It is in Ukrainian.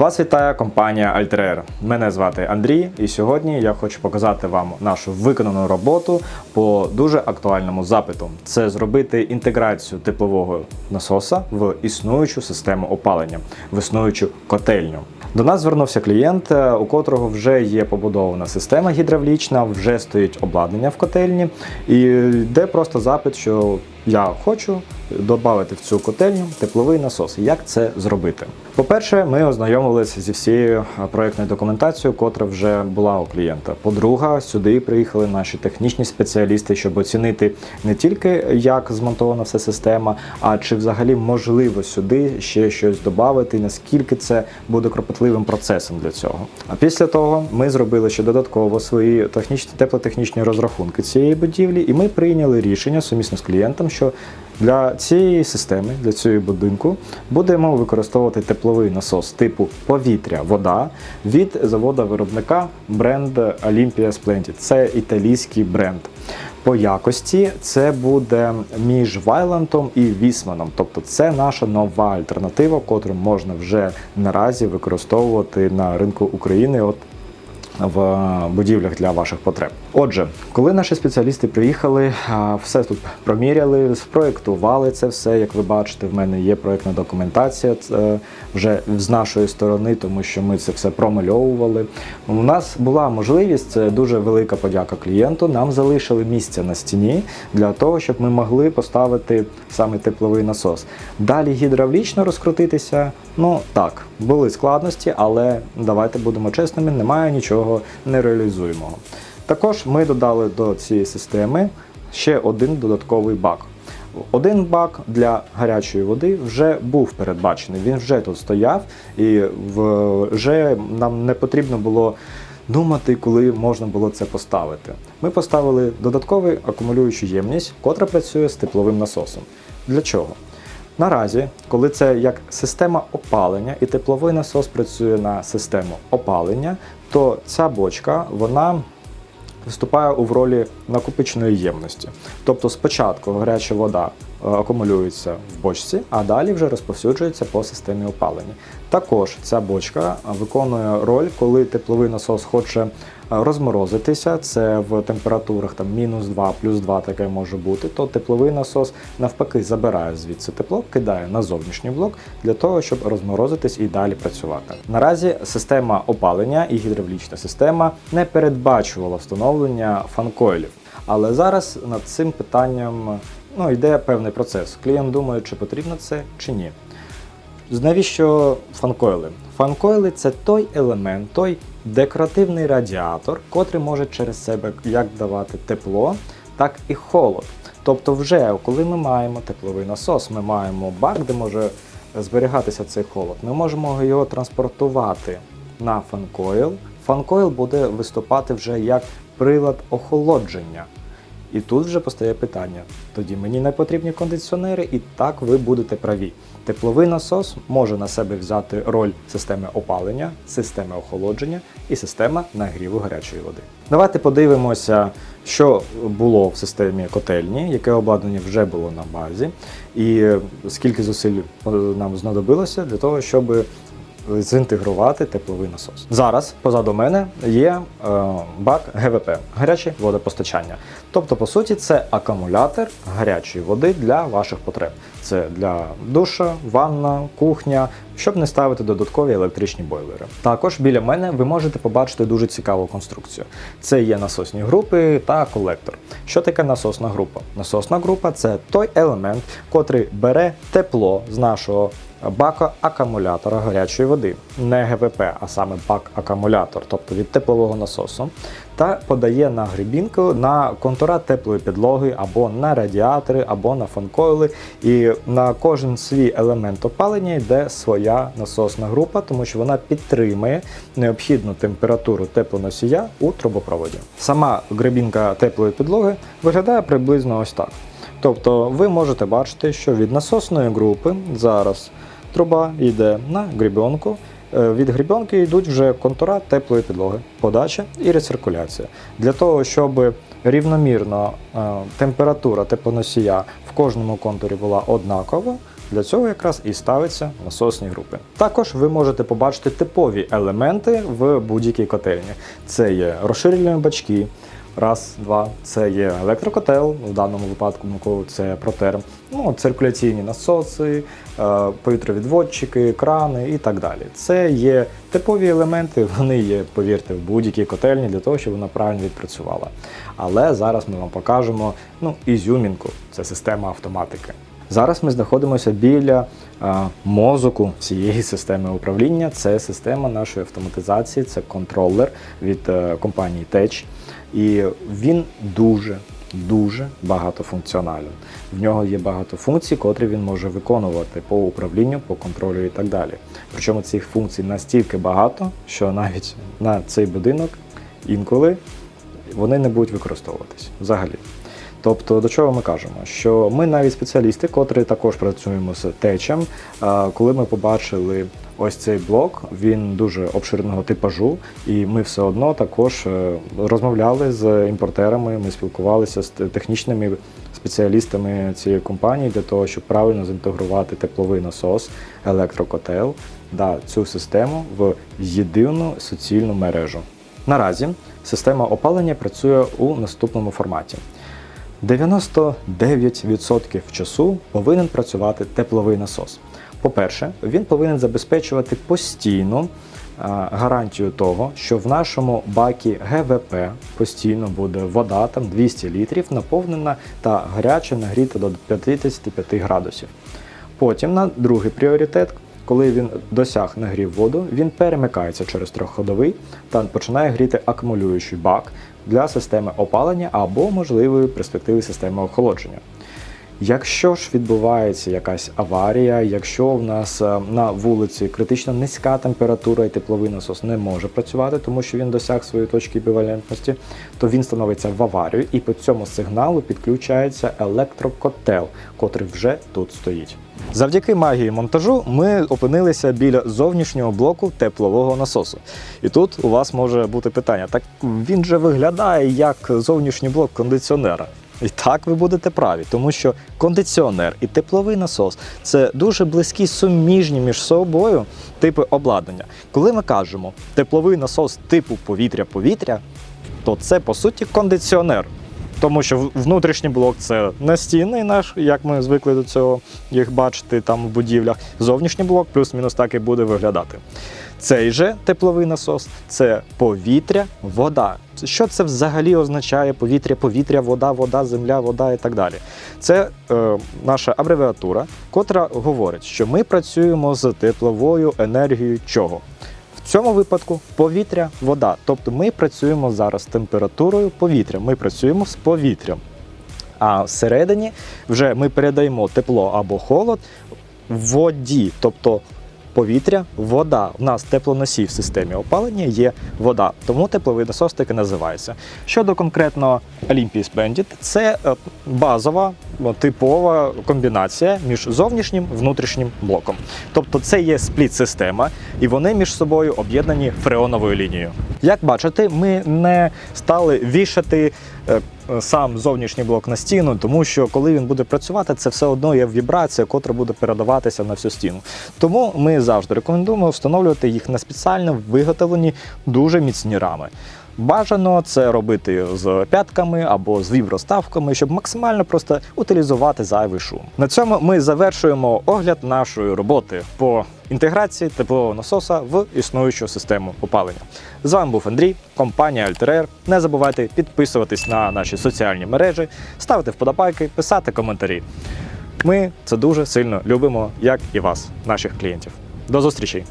Вас вітає компанія Alter. Мене звати Андрій, і сьогодні я хочу показати вам нашу виконану роботу по дуже актуальному запиту: це зробити інтеграцію теплового насоса в існуючу систему опалення, в існуючу котельню. До нас звернувся клієнт, е, у котрого вже є побудована система гідравлічна, вже стоїть обладнання в котельні, і йде просто запит, що я хочу додати в цю котельню тепловий насос. Як це зробити? По-перше, ми ознайомилися зі всією е, проектною документацією, котра вже була у клієнта. По-друге, сюди приїхали наші технічні спеціалісти, щоб оцінити не тільки як змонтована вся система, а чи взагалі можливо сюди ще щось додати, наскільки це буде кропотливим процесом для цього. А після того ми зробили ще додатково свої технічні теплотехнічні розрахунки цієї будівлі, і ми прийняли рішення сумісно з клієнтом, що для цієї системи, для цього будинку, будемо використовувати тепловий насос типу повітря-вода від заводу-виробника бренд Olympia Splendid. Це італійський бренд. По якості це буде між Вайлантом і Вісманом. Тобто це наша нова альтернатива, котру можна вже наразі використовувати на ринку України. От в будівлях для ваших потреб. Отже, коли наші спеціалісти приїхали, все тут проміряли, спроєктували це все. Як ви бачите, в мене є проєктна документація це вже з нашої сторони, тому що ми це все промальовували. У нас була можливість, це дуже велика подяка клієнту. Нам залишили місце на стіні для того, щоб ми могли поставити саме тепловий насос. Далі гідравлічно розкрутитися. Ну так, були складності, але давайте будемо чесними, немає нічого нереалізуємого. Також ми додали до цієї системи ще один додатковий бак. Один бак для гарячої води вже був передбачений. Він вже тут стояв, і вже нам не потрібно було думати, коли можна було це поставити. Ми поставили додаткову акумулюючу ємність, котра працює з тепловим насосом. Для чого? Наразі, коли це як система опалення і тепловий насос працює на систему опалення, то ця бочка вона виступає у ролі накопичної ємності. Тобто спочатку гаряча вода е, акумулюється в бочці, а далі вже розповсюджується по системі опалення. Також ця бочка виконує роль, коли тепловий насос хоче розморозитися, це в температурах там мінус 2, плюс 2 таке може бути, то тепловий насос навпаки забирає звідси тепло, кидає на зовнішній блок для того, щоб розморозитись і далі працювати. Наразі система опалення і гідравлічна система не передбачувала встановлення фанкойлів. Але зараз над цим питанням ну, йде певний процес. Клієнт думає, чи потрібно це чи ні. Навіщо фанкойли? Фанкойли це той елемент, той декоративний радіатор, котрий може через себе як давати тепло, так і холод. Тобто, вже коли ми маємо тепловий насос, ми маємо бак, де може зберігатися цей холод, ми можемо його транспортувати на фанкойл. Фанкойл буде виступати вже як прилад охолодження. І тут вже постає питання: тоді мені не потрібні кондиціонери, і так ви будете праві. Тепловий насос може на себе взяти роль системи опалення, системи охолодження і система нагріву гарячої води. Давайте подивимося, що було в системі котельні, яке обладнання вже було на базі, і скільки зусиль е, нам знадобилося для того, щоб зінтегрувати тепловий насос. Зараз позаду мене є е, бак ГВП гаряче водопостачання. Тобто, по суті, це акумулятор гарячої води для ваших потреб. Це для душа, ванна, кухня, щоб не ставити додаткові електричні бойлери. Також біля мене ви можете побачити дуже цікаву конструкцію. Це є насосні групи та колектор. Що таке насосна група? Насосна група це той елемент, котрий бере тепло з нашого бака акумулятора гарячої води, не ГВП, а саме бак-акумулятор, тобто від теплового насосу, та подає на грибінку на контура теплої підлоги або на радіатори, або на фанкойли. І на кожен свій елемент опалення йде своя насосна група, тому що вона підтримує необхідну температуру теплоносія у трубопроводі. Сама грибінка теплої підлоги виглядає приблизно ось так. Тобто ви можете бачити, що від насосної групи зараз труба йде на грібенку. Е, Від грібенки йдуть вже контура теплої підлоги, подача і рециркуляція. Для того, щоб рівномірно е, температура теплоносія в кожному контурі була однакова, Для цього якраз і ставиться насосні групи. Також ви можете побачити типові елементи в будь-якій котельні. Це є розширювальні бачки. Раз, два, це є електрокотел, в даному випадку Миколу це протерм, ну, циркуляційні насоси, е, повітровідводчики, крани і так далі. Це є типові елементи, вони є, повірте, в будь-якій котельні для того, щоб вона правильно відпрацювала. Але зараз ми вам покажемо ну, ізюмінку, це система автоматики. Зараз ми знаходимося біля мозоку всієї системи управління. Це система нашої автоматизації, це контролер від е, компанії Tech. І він дуже дуже багатофункціональний. В нього є багато функцій, котрі він може виконувати по управлінню, по контролю і так далі. Причому цих функцій настільки багато, що навіть на цей будинок інколи вони не будуть використовуватись взагалі. Тобто, до чого ми кажемо? Що ми навіть спеціалісти, котрі також працюємо з течем, коли ми побачили ось цей блок, він дуже обширного типажу, і ми все одно також е, розмовляли з імпортерами, ми спілкувалися з технічними спеціалістами цієї компанії для того, щоб правильно зінтегрувати тепловий насос, електрокотел, да, цю систему в єдину суцільну мережу. Наразі система опалення працює у наступному форматі. 99% часу повинен працювати тепловий насос. По-перше, він повинен забезпечувати постійну гарантію того, що в нашому бакі ГВП постійно буде вода, там 200 літрів, наповнена та гаряча нагріта до 55 градусів. Потім на другий пріоритет, коли він досяг нагрів воду, він перемикається через трьохходовий та починає гріти акумулюючий бак для системи опалення або можливої перспективи системи охолодження. Якщо ж відбувається якась аварія, якщо в нас е, на вулиці критично низька температура і тепловий насос не може працювати, тому що він досяг своєї точки еквівалентності, то він становиться в аварію і по цьому сигналу підключається електрокотел, котрий вже тут стоїть. Завдяки магії монтажу ми опинилися біля зовнішнього блоку теплового насосу. І тут у вас може бути питання: так він же виглядає як зовнішній блок кондиціонера. І так ви будете праві, тому що кондиціонер і тепловий насос це дуже близькі суміжні між собою типи обладнання. Коли ми кажемо тепловий насос типу повітря-повітря, то це по суті кондиціонер. Тому що внутрішній блок це настінний наш, як ми звикли до цього їх бачити там в будівлях. Зовнішній блок плюс-мінус так і буде виглядати. Цей же тепловий насос це повітря, вода. Що це взагалі означає повітря, повітря, вода, вода, земля, вода і так далі? Це е, наша абревіатура, котра говорить, що ми працюємо з тепловою енергією чого? В цьому випадку повітря, вода. Тобто ми працюємо зараз з температурою повітря, ми працюємо з повітрям. А всередині вже ми передаємо тепло або холод в воді, тобто повітря, вода. У нас теплоносій в системі опалення є вода, тому тепловий насос так і називається. Щодо конкретно Olympus Bandit, це е, базова типова комбінація між зовнішнім і внутрішнім блоком. Тобто це є спліт-система, і вони між собою об'єднані фреоновою лінією. Як бачите, ми не стали вішати е, сам зовнішній блок на стіну, тому що коли він буде працювати, це все одно є вібрація, котра буде передаватися на всю стіну. Тому ми завжди рекомендуємо встановлювати їх на спеціально виготовлені дуже міцні рами. Бажано це робити з п'ятками або з віброставками, щоб максимально просто утилізувати зайвий шум. На цьому ми завершуємо огляд нашої роботи по інтеграції теплового насоса в існуючу систему опалення. З вами був Андрій, компанія Альтерер. Не забувайте підписуватись на наші соціальні мережі, ставити вподобайки, писати коментарі. Ми це дуже сильно любимо, як і вас, наших клієнтів. До зустрічі!